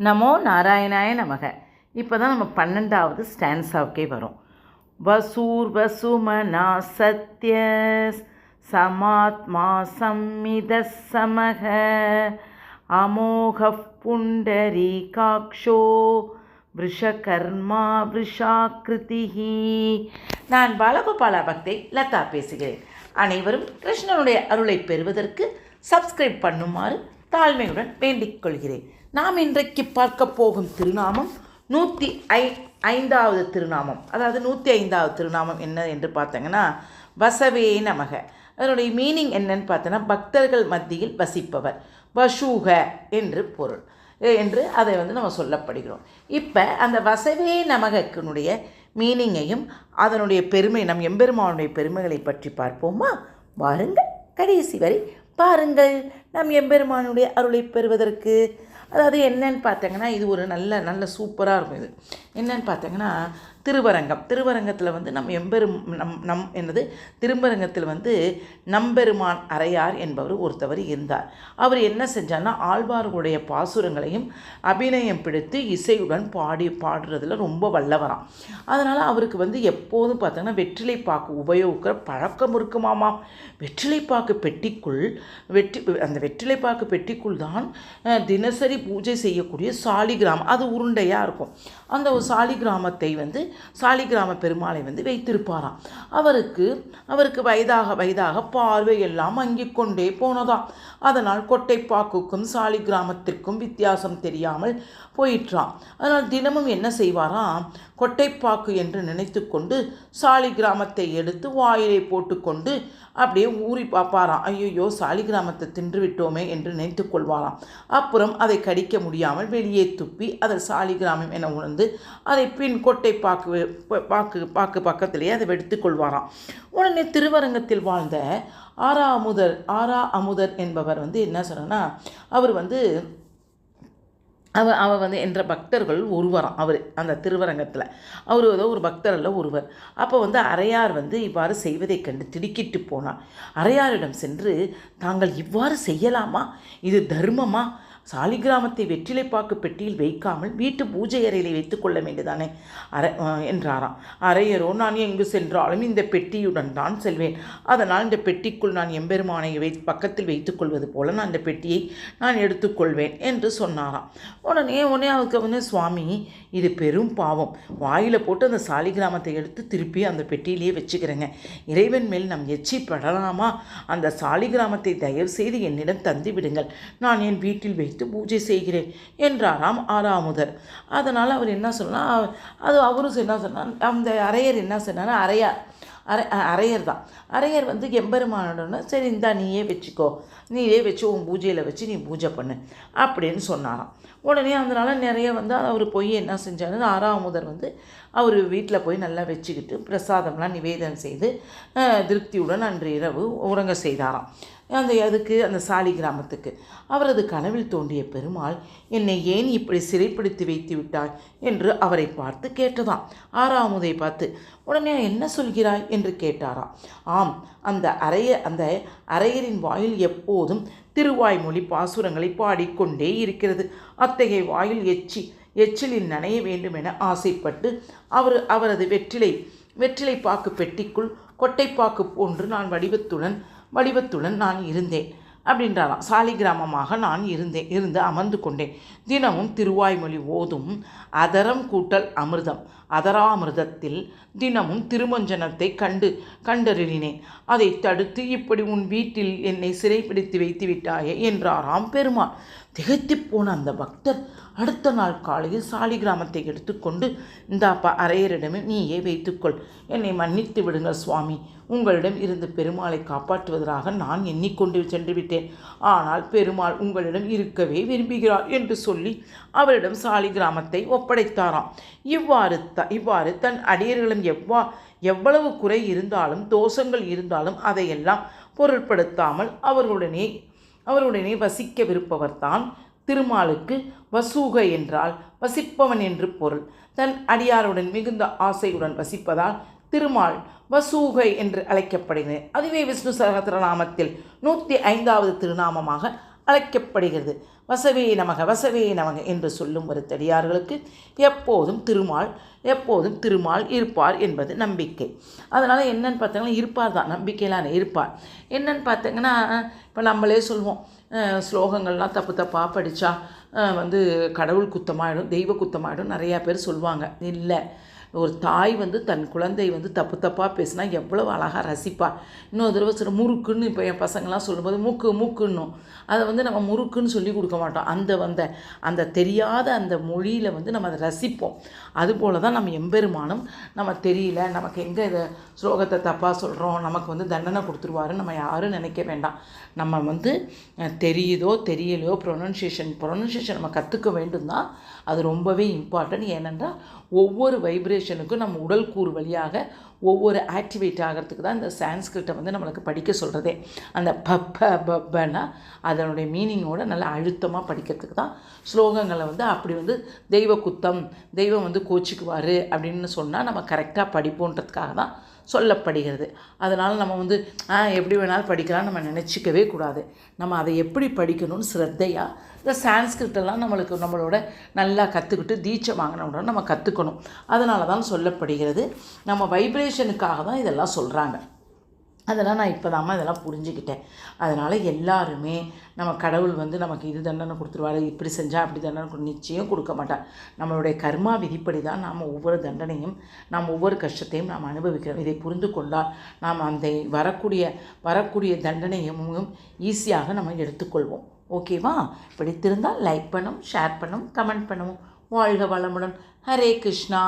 நமோ நாராயணாய நமக. இப்போ தான் நம்ம பன்னெண்டாவது ஸ்டான்ஸாவுக்கே வரும். வசூர் வசுமனா சத்ய சமாத்மா சம்மித சமக. அமோக புண்டரி காக்ஷோ விஷகர்மா விஷாக்கிருதிஹி நான் பாலகோபால பக்தை லதா பேசுகிறேன். அனைவரும் கிருஷ்ணனுடைய அருளை பெறுவதற்கு சப்ஸ்கிரைப் பண்ணுமாறு தாழ்மையுடன் வேண்டிக் கொள்கிறேன். நாம் இன்றைக்கு பார்க்க போகும் திருநாமம் நூற்றி ஐ ஐந்தாவது திருநாமம். அதாவது நூற்றி ஐந்தாவது திருநாமம் என்ன என்று பார்த்தங்கன்னா வசவே நமக. அதனுடைய மீனிங் என்னன்னு பார்த்தோன்னா பக்தர்கள் மத்தியில் வசிப்பவர். வசூக என்று பொருள். என்று அதை வந்து நம்ம சொல்லப்படுகிறோம். இப்போ அந்த வசவே நமகனுடைய மீனிங்கையும் அதனுடைய பெருமை நம் எம்பெருமானுடைய பெருமைகளை பற்றி பார்ப்போமா? வாருங்கள். கடைசி வரை பாருங்கள். நம் எம்பெருமானுடைய அருளை பெறுவதற்கு அதாவது என்னன்னு பார்த்தீங்கன்னா இது ஒரு நல்ல நல்ல சூப்பராக இருக்கும் இது. என்னன்னு பார்த்தீங்கன்னா திருவரங்கம். திருவரங்கத்தில் வந்து நம் எம்பெரும் நம் நம் என்னது? திருவரங்கத்தில் வந்து நம்பெருமான் அறையார் என்பவர் ஒருத்தவர் இருந்தார். அவர் என்ன செஞ்சார்னா ஆழ்வார்களுடைய பாசுரங்களையும் அபிநயம் பிடித்து இசையுடன் பாடி பாடுறதுல ரொம்ப வல்லவராம். அதனால் அவருக்கு வந்து எப்போதும் பார்த்தோன்னா வெற்றிலை பாக்கு உபயோகிக்கிற பழக்கம் இருக்குமாமா வெற்றிலை பாக்கு பெட்டிக்குள் வெற்றி அந்த வெற்றிலை பாக்கு பெட்டிக்குள் தான் தினசரி பூஜை செய்யக்கூடிய சாலிகிராமம். அது உருண்டையாக இருக்கும். அந்த ஒரு சாலிகிராமத்தை வந்து சாலிகிராம பெருமாளை வந்து வைத்திருப்பாராம். அவருக்கு அவருக்கு வயதாக வயதாக பார்வை எல்லாம் மங்கிக் கொண்டே போனதாம். அதனால் கொட்டைப்பாக்குக்கும் சாலிகிராமத்திற்கும் வித்தியாசம் தெரியாமல் போயிற்றாம். அதனால் தினமும் என்ன செய்வாராம்? கொட்டைப்பாக்கு என்று நினைத்து கொண்டு சாலிகிராமத்தை எடுத்து வாயிலை போட்டுக்கொண்டு அப்படியே ஊறி பார்ப்பாராம். ஐயோ சாலிகிராமத்தை தின்று விட்டோமே என்று நினைத்து கொள்வாராம். அப்புறம் அதை கடிக்க முடியாமல் வெளியே துப்பி அதை சாலிகிராமம் என உணர்ந்து அதை பின் கொட்டைப்பாக்கு பாக்கு பாக்கு பாக்கு பக்கத்திலேயே அதை எடுத்துக் கொள்வாராம். உடனே திருவரங்கத்தில் வாழ்ந்த ஆரா அமுதர் ஆரா அமுதர் என்பவர் வந்து என்ன சொன்னா அவர் வந்து அவ அவ வந்து என்ற பக்தர்கள் ஒருவராம். அவர் அந்த திருவரங்கத்தில். அவர் ஏதோ ஒரு பக்தரில் ஒருவர். அப்போ வந்து அரையார் வந்து இவ்வாறு செய்வதை கண்டு திடுக்கிட்டு போனார். அரையாரிடம் சென்று தாங்கள் இவ்வாறு செய்யலாமா? இது தர்மமா? சாலிகிராமத்தை வெற்றிலைப்பாக்கு பெட்டியில் வைக்காமல் வீட்டு பூஜை அறையில் வைத்துக்கொள்ள வேண்டியதானே? அரை என்றாராம். அரையரோ நான் எங்கு சென்றாலும் இந்த பெட்டியுடன் தான் செல்வேன். அதனால் இந்த பெட்டிக்குள் நான் எம்பெருமானை வை பக்கத்தில் வைத்துக்கொள்வது போல நான் இந்த பெட்டியை நான் எடுத்துக்கொள்வேன் என்று சொன்னாராம். உடனே உடனே அவருக்கு வந்து சுவாமி இது பெரும் பாவம். வாயில் போட்டு அந்த சாலிகிராமத்தை எடுத்து திருப்பி அந்த பெட்டியிலேயே வச்சுக்கிறேங்க. இறைவன் மேல் நம் எச்சி படலாமா அந்த சாலிகிராமத்தை தயவு செய்து என்னிடம் தந்து விடுங்கள். நான் என் வீட்டில் வைத்து பூஜை செய்கிறேன் என்றாராம் ஆறாமுதர். அதனால் அவர் என்ன சொன்னால் அது அவரும் என்ன சொன்னார்? அந்த அரையர் என்ன சொன்னார்? அரையார் அரை அரையர் தான். அரையர் வந்து எம்பெருமானோடனே சரி இந்தா நீயே வச்சுக்கோ. நீயே வச்சு உன் பூஜையில் வச்சு நீ பூஜை பண்ணு அப்படின்னு சொன்னாராம். உடனே அதனால் நிறைய வந்து அவர் போய் என்ன செஞ்சாரு? ஆறாமுதர் வந்து அவர் வீட்டில் போய் நல்லா வச்சுக்கிட்டு பிரசாதம்லாம் நிவேதனம் செய்து திருப்தியுடன் அன்று இரவு உறங்க செய்தாராம். அந்த அதுக்கு அந்த சாலி கிராமத்துக்கு. அவரது கனவில் தோன்றிய பெருமாள் என்னை ஏன் இப்படி சிறைப்படுத்தி வைத்து விட்டாய்? என்று அவரை பார்த்து கேட்டதாம். ஆறாமுதை பார்த்து உடனே என்ன சொல்கிறாய்? என்று கேட்டாராம். ஆம் அந்த அறைய அந்த அறையரின் வாயில் எப்போதும் திருவாய்மொழி பாசுரங்களை பாடிக்கொண்டே இருக்கிறது. அத்தகைய வாயில் எச்சி எச்சிலில் நனைய வேண்டும் என ஆசைப்பட்டு அவர் அவரது வெற்றிலை வெற்றிலை பாக்கு பெட்டிக்குள் கொட்டைப்பாக்கு போன்று நான் வடிவத்துடன் வடிவத்துடன் நான் இருந்தேன் அப்படின்றாராம். சாலிகிராமமாக நான் இருந்தேன் இருந்து அமர்ந்து கொண்டேன். தினமும் திருவாய்மொழி ஓதும் அதரம் கூட்டல் அமிர்தம். அதராமிர்தத்தில் தினமும் திருமஞ்சனத்தை கண்டு கண்டறினேன் அதை தடுத்து இப்படி உன் வீட்டில் என்னை சிறைப்பிடித்து வைத்து விட்டாயே? என்றாராம் பெருமாள். திகைத்துப் போன அந்த பக்தர் அடுத்த நாள் காலையில் சாலிகிராமத்தை எடுத்துக்கொண்டு இந்தாப்பா அரையரிடமே நீயே வைத்துக்கொள். என்னை மன்னித்து விடுங்கள் சுவாமி. உங்களிடம் இருந்து பெருமாளை காப்பாற்றுவதாக நான் எண்ணிக்கொண்டு சென்று விட்டேன். ஆனால் பெருமாள் உங்களிடம் இருக்கவே விரும்புகிறார் என்று சொல்லி அவரிடம் சாலிகிராமத்தை ஒப்படைத்தாராம். இவ்வாறு த இவ்வாறு தன் அடியர்களும் எவ்வா எவ்வளவு குறை இருந்தாலும் தோஷங்கள் இருந்தாலும் அதையெல்லாம் பொருட்படுத்தாமல் அவர்களுடனே அவருடனே தான் திருமாலுக்கு வசூக என்றால் வசிப்பவன் என்று பொருள். தன் அடியாருடன் மிகுந்த ஆசையுடன் வசிப்பதால் திருமால் வசூகை என்று அழைக்கப்படுகிறது. அதுவே விஷ்ணு சகஸ்ரநாமத்தில் நூற்றி ஐந்தாவது திருநாமமாக அழைக்கப்படுகிறது. வசவே நமக வசவே நமக என்று சொல்லும் வருத்தடியார்களுக்கு எப்போதும் திருமால் எப்போதும் திருமால் இருப்பார் என்பது நம்பிக்கை. அதனால் என்னன்னு பார்த்தீங்கன்னா இருப்பார் தான் நம்பிக்கையிலான இருப்பார். என்னன்னு பார்த்தீங்கன்னா இப்போ நம்மளே சொல்லுவோம் ஸ்லோகங்கள்லாம் தப்பு தப்பாக படித்தா வந்து கடவுள் குத்தமாயிடும் தெய்வ குத்தமாயிடும் நிறையா பேர் சொல்லுவாங்க. இல்லை ஒரு தாய் வந்து தன் குழந்தை வந்து தப்பு தப்பாக பேசினா எவ்வளோ அழகாக ரசிப்பா. இன்னொரு தடவை சில முறுக்குன்னு இப்போ என் பசங்களாம் சொல்லும்போது மூக்கு மூக்குன்னும். அதை வந்து நம்ம முறுக்குன்னு சொல்லி கொடுக்க மாட்டோம். அந்த வந்த அந்த தெரியாத அந்த மொழியில் வந்து நம்ம அதை ரசிப்போம். அதுபோல தான் நம்ம எம்பெருமானும் நம்ம தெரியல நமக்கு எங்கே இதை ஸ்லோகத்தை தப்பாக சொல்கிறோம் நமக்கு வந்து தண்டனை கொடுத்துருவாரு நம்ம யாரும் நினைக்க வேண்டாம். நம்ம வந்து தெரியுதோ தெரியலையோ ப்ரொனன்சியேஷன் ப்ரொனன்சியேஷன் நம்ம கற்றுக்க வேண்டும் தான் அது ரொம்பவே இம்பார்ட்டன்ட் ஏனென்றால் ஒவ்வொரு வைப்ரேஷனுக்கும் நம்ம உடல் கூறு வழியாக ஒவ்வொரு ஆக்டிவேட் ஆகிறதுக்கு தான் இந்த சான்ஸ்கிரிட்டை வந்து நம்மளுக்கு படிக்க சொல்கிறதே அந்த பப்ப பப்பனா அதனுடைய மீனிங்கோட நல்லா அழுத்தமாக படிக்கிறதுக்கு தான் ஸ்லோகங்களை வந்து அப்படி வந்து தெய்வ குத்தம் தெய்வம் வந்து கோச்சிக்குவார் அப்படின்னு சொன்னால் நம்ம கரெக்டாக படிப்போன்றதுக்காக தான் சொல்லப்படுகிறது. அதனால் நம்ம வந்து எப்படி வேணாலும் படிக்கலாம் நம்ம நினச்சிக்கவே கூடாது. நம்ம அதை எப்படி படிக்கணும்னு ஸ்ரத்தையாக இந்த சான்ஸ்கிரிட்டெல்லாம் நம்மளுக்கு நம்மளோட நல்லா கற்றுக்கிட்டு தீட்சை வாங்கினவுடன் நம்ம கற்றுக்கணும் அதனால தான் சொல்லப்படுகிறது. நம்ம வைப்ரேஷனுக்காக தான் இதெல்லாம் சொல்கிறாங்க அதெல்லாம் நான் இப்போ இதெல்லாம் புரிஞ்சுக்கிட்டேன். அதனால் எல்லாருமே நம்ம கடவுள் வந்து நமக்கு இது தண்டனை கொடுத்துருவாரு இப்படி செஞ்சால் அப்படி தண்டனை நிச்சயம் கொடுக்க மாட்டார் நம்மளுடைய கர்மா விதிப்படி தான் நாம் ஒவ்வொரு தண்டனையும் நாம் ஒவ்வொரு கஷ்டத்தையும் நாம் அனுபவிக்கிறோம். இதை புரிந்து கொண்டால் நாம் அந்த வரக்கூடிய வரக்கூடிய தண்டனையும் ஈஸியாக நம்ம எடுத்துக்கொள்வோம். ஓகேவா? பிடித்திருந்தால் லைக் பண்ணும் ஷேர் பண்ணும் கமெண்ட் பண்ணுவோம் வாழ்க வளமுடன். ஹரே கிருஷ்ணா.